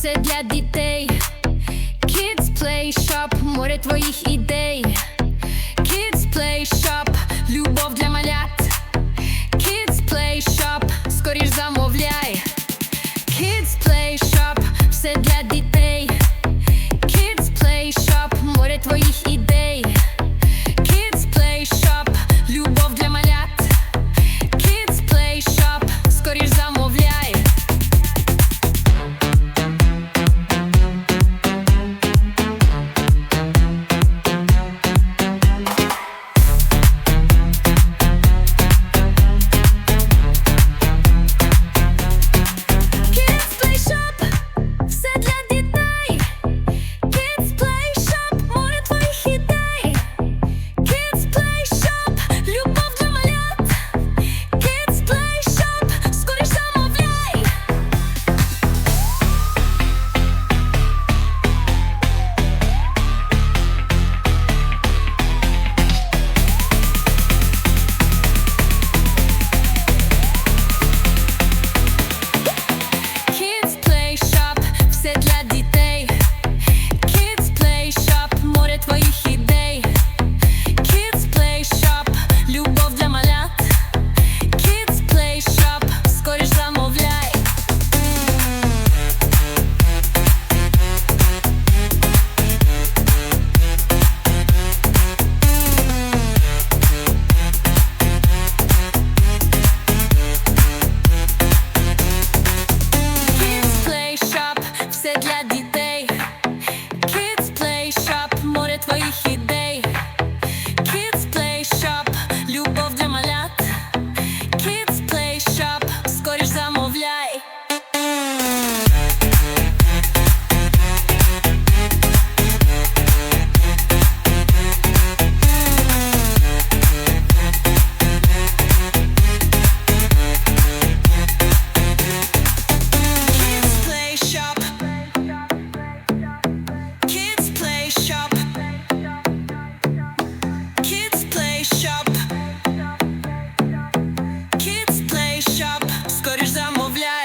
все для дітей. Kids Play Shop, море твоїх ідей. Kids Play Shop movlhar.